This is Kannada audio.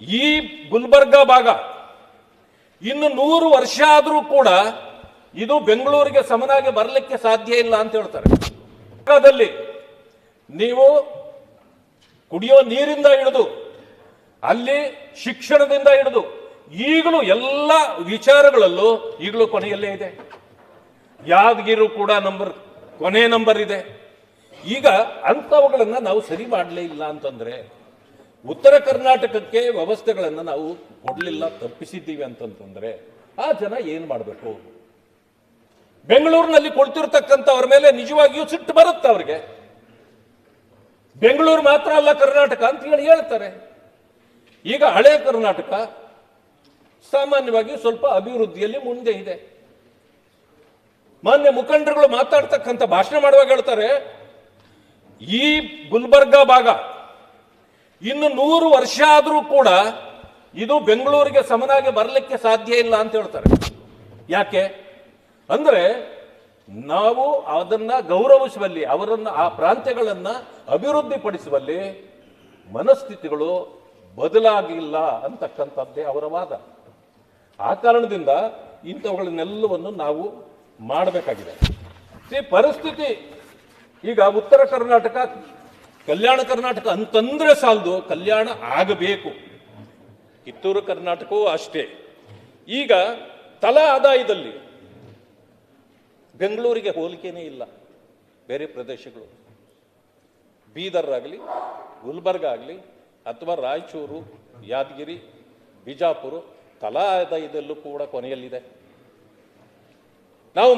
ಈ ಗುಲ್ಬರ್ಗ ಭಾಗ ಇನ್ನು ನೂರು ವರ್ಷ ಆದರೂ ಕೂಡ ಇದು ಬೆಂಗಳೂರಿಗೆ ಸಮನಾಗಿ ಬರಲಿಕ್ಕೆ ಸಾಧ್ಯ ಇಲ್ಲ ಅಂತ ಹೇಳ್ತಾರೆ. ನೀವು ಕುಡಿಯೋ ನೀರಿಂದ ಹಿಡಿದು, ಅಲ್ಲಿ ಶಿಕ್ಷಣದಿಂದ ಹಿಡಿದು, ಈಗಲೂ ಎಲ್ಲ ವಿಚಾರಗಳಲ್ಲೂ ಈಗಲೂ ಕೊನೆಯಲ್ಲೇ ಇದೆ. ಯಾದಗಿರು ಕೂಡ ನಂಬರ್, ಕೊನೆ ನಂಬರ್ ಇದೆ. ಈಗ ಅಂಥವುಗಳನ್ನು ನಾವು ಸರಿ ಮಾಡಲೇ ಇಲ್ಲ ಅಂತಂದ್ರೆ ಉತ್ತರ ಕರ್ನಾಟಕಕ್ಕೆ ವ್ಯವಸ್ಥೆಗಳನ್ನು ನಾವು ಕೊಡಲಿಲ್ಲ, ತಪ್ಪಿಸಿದ್ದೀವಿ ಅಂತಂತಂದ್ರೆ ಆ ಜನ ಏನ್ ಮಾಡಬೇಕು? ಬೆಂಗಳೂರಿನಲ್ಲಿ ಕೊಡ್ತಿರ್ತಕ್ಕಂಥವ್ರ ಮೇಲೆ ನಿಜವಾಗಿಯೂ ಸಿಟ್ಟು ಬರುತ್ತೆ ಅವ್ರಿಗೆ? ಬೆಂಗಳೂರು ಮಾತ್ರ ಅಲ್ಲ ಕರ್ನಾಟಕ ಅಂತ ಹೇಳಿ ಹೇಳ್ತಾರೆ. ಈಗ ಹಳೆ ಕರ್ನಾಟಕ ಸಾಮಾನ್ಯವಾಗಿ ಸ್ವಲ್ಪ ಅಭಿವೃದ್ಧಿಯಲ್ಲಿ ಮುಂದೆ ಇದೆ. ಮಾನ್ಯ ಮುಖಂಡರುಗಳು ಮಾತಾಡ್ತಕ್ಕಂಥ ಭಾಷಣ ಮಾಡುವಾಗ ಹೇಳ್ತಾರೆ, ಈ ಗುಲ್ಬರ್ಗ ಭಾಗ ಇನ್ನು ನೂರು ವರ್ಷ ಆದರೂ ಕೂಡ ಇದು ಬೆಂಗಳೂರಿಗೆ ಸಮನಾಗಿ ಬರಲಿಕ್ಕೆ ಸಾಧ್ಯ ಇಲ್ಲ ಅಂತ ಹೇಳ್ತಾರೆ. ಯಾಕೆ? ಅಂದರೆ ನಾವು ಅದನ್ನ ಗೌರವಿಸುವಲ್ಲಿ, ಅವರನ್ನು ಆ ಪ್ರಾಂತ್ಯಗಳನ್ನು ಅಭಿವೃದ್ಧಿಪಡಿಸುವಲ್ಲಿ ಮನಸ್ಥಿತಿಗಳು ಬದಲಾಗಿಲ್ಲ ಅಂತಕ್ಕಂಥದ್ದೇ ಅವರ ವಾದ. ಆ ಕಾರಣದಿಂದ ಇಂಥವುಗಳನ್ನೆಲ್ಲವನ್ನು ನಾವು ಮಾಡಬೇಕಾಗಿದೆ. ಈ ಪರಿಸ್ಥಿತಿ ಈಗ ಉತ್ತರ ಕರ್ನಾಟಕ ಕಲ್ಯಾಣ ಕರ್ನಾಟಕ ಅಂತಂದ್ರೆ ಸಾಲದು, ಕಲ್ಯಾಣ ಆಗಬೇಕು. ಕಿತ್ತೂರು ಕರ್ನಾಟಕವೂ ಅಷ್ಟೇ. ಈಗ ತಲಾ ಆದಾಯದಲ್ಲಿ ಬೆಂಗಳೂರಿಗೆ ಹೋಲಿಕೆನೇ ಇಲ್ಲ. ಬೇರೆ ಪ್ರದೇಶಗಳು. ಬೀದರ್ ಆಗಲಿ, ಗುಲ್ಬರ್ಗ ಆಗಲಿ, ಅಥವಾ ರಾಯಚೂರು, ಯಾದಗಿರಿ, ಬಿಜಾಪುರ ತಲಾ ಆದಾಯದಲ್ಲೂ ಕೂಡ ಕೊನೆಯಲ್ಲಿದೆ.